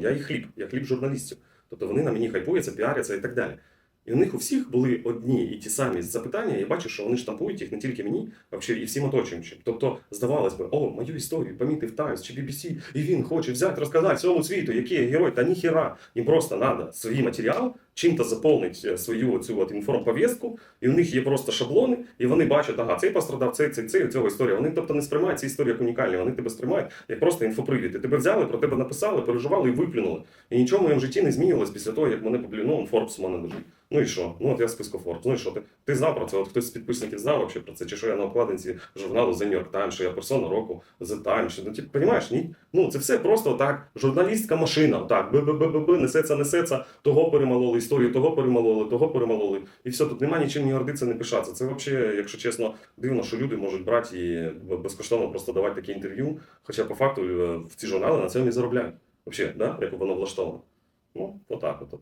Я їх хліб, я хліб журналістів. Тобто вони на мені хайпуються, піаряться і так далі. І у них у всіх були одні і ті самі запитання. Я бачу, що вони штампують їх не тільки мені, а і всім оточуючим. Тобто, здавалось би, о, мою історію помітив Таймс чи BBC, і він хоче взяти, розказати всьому світу, який я герой, та ніхіра. Їм просто треба свій матеріал, чим-то заповнити свою цю от інформповістку, і у них є просто шаблони, і вони бачать, ага, цей пострадав, цей, цей, цей, цього історія. Вони тобто не сприймають ці історії як унікальні, вони тебе сприймають як просто інфопривід. І тебе взяли, про тебе написали, переживали і виплюнули. І нічого в моєму житті не змінилось після того, як мене поблю... ну, Форбс у мене лежить. Ну і що? Ну от я списку Forbes. Ну і що? Ти, ти знав про це? От хтось з підписників знав вообще про це? Чи що я на обкладинці журналу The New York Times, що я персона року The Times, ну, ти розумієш, ні? Ну це все просто так, журналістська машина, так, б-б-б-б, несеться, несеться, того перемололи, історію того перемололи, того перемололи. І все, тут немає нічим ні гордитися, не пишатися. Це взагалі, якщо чесно, дивно, що люди можуть брати і безкоштовно просто давати такі інтерв'ю. Хоча по факту е, в ці журнали на цьому і заробляють. Взагалі, да? як воно влаштовано. Ну, отак от.